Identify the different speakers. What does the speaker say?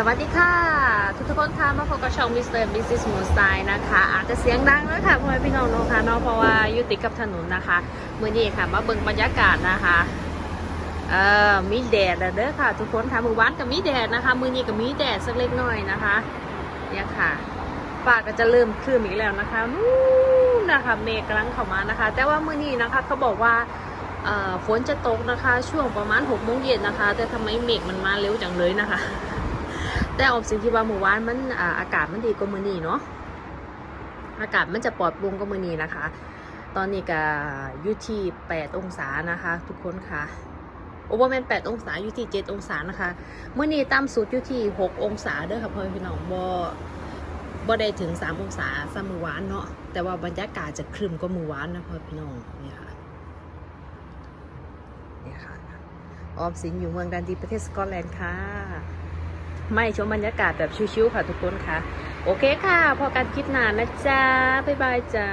Speaker 1: สวัสดีค่ะ ทุกทุกคนค่ะมาพบกับช่องมิสเตอร์บิสซิสมูสไตนะคะ อาจจะเสียงดังแล้วค่ะพ่อแม่พี่น้องนะคะเนาะเพราะว่าอยู่ติดกับถนนนะคะเมื่อนี้ค่ะมาเบิ่งบรรยากาศนะคะเอ่อมีแดดแล้วเด้อค่ะ ทุกคนค่ะมือวานกับมีแดดนะคะมือนี้กับมีแดดสักเล็กน้อยนะคะเนี่ยค่ะฟ้าก็จะเริ่มคลื่นอีกแล้วนะคะนู่นนะคะเมฆกำลังเข้ามานะคะ แต่ว่ามือนี้นะคะเขาบอกว่าฝนจะตกนะคะ ช่วงประมาณ6กโมงเย็นนะคะ แต่ทำไมเมฆมันมาเร็วจังเลยนะคะ แต่ออกสิ่งที่ว่าเมื่อวานมันอากาศมันดีกว่ามือนี้เนาะอากาศมันจะปลอดโปร่งกว่ามือนี้นะคะ ตอนนี้ก็อยู่ที่8องศานะคะ ทุกคนค่ะโอเวอร์แมน8องศาอยู่ที่ 7 องศานะคะเมื่อนี้ต่ำสุดอยู่ที่ 6 องศาเด้อค่ะพ่อแม่พี่น้องบ่บ่ได้ถึง 3 องศาซ้ำมือวานเนาะแต่ว่าบรรยากาศจะครึมกว่ามือวานนะพ่อแม่พี่น้องนี่ค่ะเนี่ยค่ะออมสินอยู่เมืองดันดีประเทศสกอตแลนด์ค่ะ ไม่ชมบรรยากาศแบบชิวๆค่ะทุกคนค่ะ โอเคค่ะ พอกันคลิปหนานนะจ๊ะ บ๊ายบายจ้า